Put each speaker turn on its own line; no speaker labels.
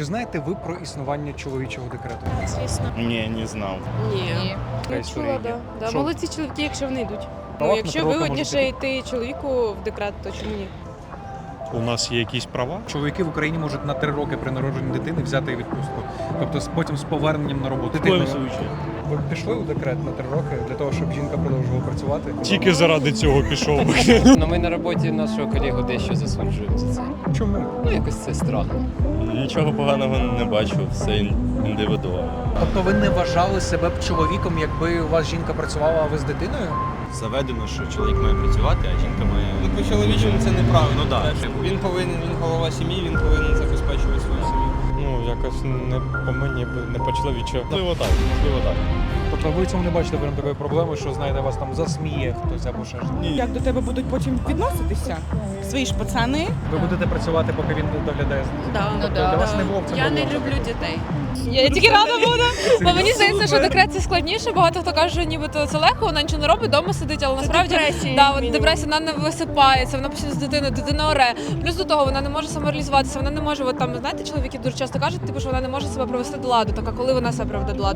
Чи знаєте ви про існування чоловічого декрету?
Звісно.
Ні, не знав.
Ні. Не чула, да. Да.
Що?
Молодці чоловіки, якщо вони йдуть.
Ну,
якщо
три
вигодніше йти чоловіку в декрет, то чому ні?
У нас є якісь права?
Чоловіки в Україні можуть на три роки при народженні дитини взяти відпустку. Тобто з- потім з поверненням на роботу.
В коєму.
Ви пішли у декрет на три роки для того, щоб жінка продовжувала працювати?
Тільки заради цього пішов.
Ну, ми на роботі нашого колегу дещо засуджуємо за це.
Чому?
Ну, якось це странно.
Нічого поганого не бачу, все індивідуально.
Тобто ви не вважали себе б чоловіком, якби у вас жінка працювала, а ви з дитиною?
заведено, що чоловік має працювати, а жінка має.
Ну, по чоловічому це неправильно.
Ну, да.
Він повинен, він голова сім'ї, він повинен забезпечувати свою
якось не по мені, не по чоловічу. Можливо так, можливо так.
Тобто ви в цьому не бачите прям такої проблеми, що знаєте, вас там засміє хтось або ще ж.
Ні.
Як до тебе будуть потім відноситися? Свої ж пацани.
Ви будете працювати, поки він доглядає
Да,
Тобто для вас не було
Я не люблю дітей.
Я тільки рада буду. Бо мені здається, що декрет це складніше. Багато хто каже, що нібито це легко, вона нічого не робить, вдома сидить, але насправді
депресія,
да, от
мінімум.
депресія вона не висипається, вона постійно з дитиною, дитина оре. Плюс до того вона не може самореалізуватися, вона не може, от там знаєте, чоловіки дуже часто кажуть, типу, що вона не може себе привести до ладу. Так а коли вона себе приведе до ладу?